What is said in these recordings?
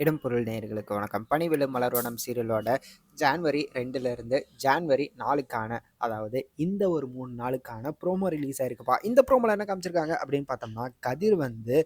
இடம்பொருள் நேயர்களுக்கு வணக்கம். பணிவிலும் மலர்வனம் சீரியலோட ஜான்வரி ரெண்டுலேருந்து ஜான்வரி நாலுக்கான அதாவது இந்த ஒரு மூணு நாளுக்கான ப்ரோமோ ரிலீஸ் ஆயிருக்குப்பா. இந்த ப்ரோமோல என்ன காமிச்சிருக்காங்க அப்படின்னு பார்த்தோம்னா கதிர் வந்து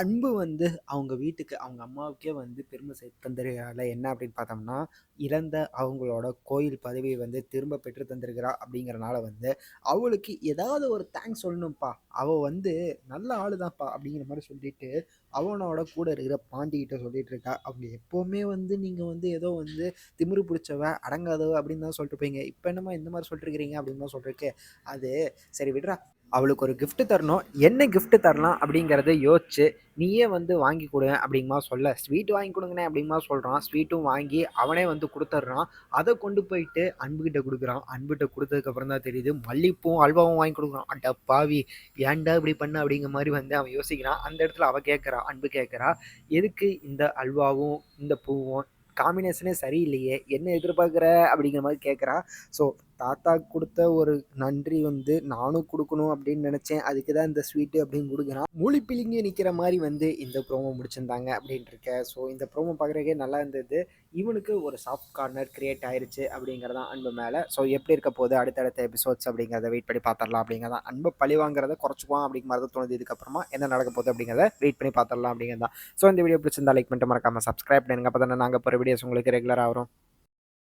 அன்பு வந்து அவங்க வீட்டுக்கு அவங்க அம்மாவுக்கே வந்து பெருமை சேர்த்து தந்திருக்கிறாள். என்ன அப்படின்னு பார்த்தோம்னா இழந்த அவங்களோட கோயில் பதவியை வந்து திரும்ப பெற்று தந்திருக்கிறா அப்படிங்கிறனால வந்து அவளுக்கு ஏதாவது ஒரு தேங்க்ஸ் சொல்லணும்ப்பா. அவள் வந்து நல்ல ஆளுதான்ப்பா அப்படிங்கிற மாதிரி சொல்லிட்டு அவனோட கூட இருக்கிற பாண்டிகிட்ட சொல்லிட்டு இருக்கா. அவங்க எப்போவுமே வந்து நீங்கள் வந்து ஏதோ வந்து திமிரு பிடிச்சவ அடங்காதவ அப்படின்னு தான் சொல்லிட்டு போய்ங்க. இப்போ என்னமா இந்த மாதிரி சொல்லிட்டுருக்கிறீங்க அப்படின்னு தான் சொல்லிருக்கு. அது சரி விடுறா. அவளுக்கு ஒரு கிஃப்ட் தரணும். என்ன கிஃப்ட் தரலாம் அப்படிங்கிறத யோசிச்சு நீயே வந்து வாங்கி கொடு அப்படிங்கமா சொல்ல. ஸ்வீட் வாங்கி கொடுங்கண்ணே அப்படிங்கமா சொல்கிறான் ஸ்வீட்டும் வாங்கி அவனே வந்து கொடுத்துட்றான் அதை கொண்டு போயிட்டு அன்புகிட்ட கொடுக்குறான். அன்புகிட்ட கொடுத்ததுக்கப்புறம் தான் தெரியுது மல்லிப்பூவும் அல்வாவும் வாங்கி கொடுக்குறான். அட பாவி ஏன்டா இப்படி பண்ண அப்படிங்கிற மாதிரி வந்து அவன் யோசிக்கிறான். அந்த இடத்துல அவள் கேட்குறா அன்பு கேட்குறா. எதுக்கு இந்த அல்வாவும் இந்த பூவும் காம்பினேஷனே சரியில்லையே என்ன எதிர்பார்க்குற? அப்படிங்கிற மாதிரி கேட்குறான் ஸோ தாத்தா கொடுத்த ஒரு நன்றி வந்து நானும் கொடுக்கணும் அப்படின்னு நினச்சேன். அதுக்கு தான் இந்த ஸ்வீட்டு அப்படின்னு கொடுக்குறான். மூலி பிழிங்கி நிற்கிற மாதிரி வந்து இந்த ப்ரோமோ முடிச்சிருந்தாங்க அப்படின்ட்டு ஸோ இந்த ப்ரோமோ பார்க்குறக்கே நல்லா இருந்தது. இவனுக்கு ஒரு சாஃப்ட் கார்னர் கிரியேட் ஆயிருச்சு அப்படிங்கிறதான் அன்பு மேலே. ஸோ எப்படி இருக்க போகுது? அடுத்தடுத்த எபிசோட்ஸ் அப்படிங்கிறத வெயிட் பண்ணி பார்த்துடலாம் அப்படிங்கிறதான். அன்பு பழிவாங்கிறத வாங்குறத குறைச்சுக்குவான் அப்படிங்கிற மாதிரி தான் தோணுது. இதுக்கப்புறமா என்ன நடக்க போகுது அப்படிங்கிறத வெயிட் பண்ணி பார்த்துடலாம் அப்படிங்கிறதான். ஸோ இந்த வீடியோ பிடிச்சிருந்தா லைக் பண்ணிட்டு மறக்காமல் சப்ஸ்கிரைப் பண்ணுங்க அப்போ தானே நாங்கள் போகிற வீடியோஸ் உங்களுக்கு ரெகுலராக வரும்.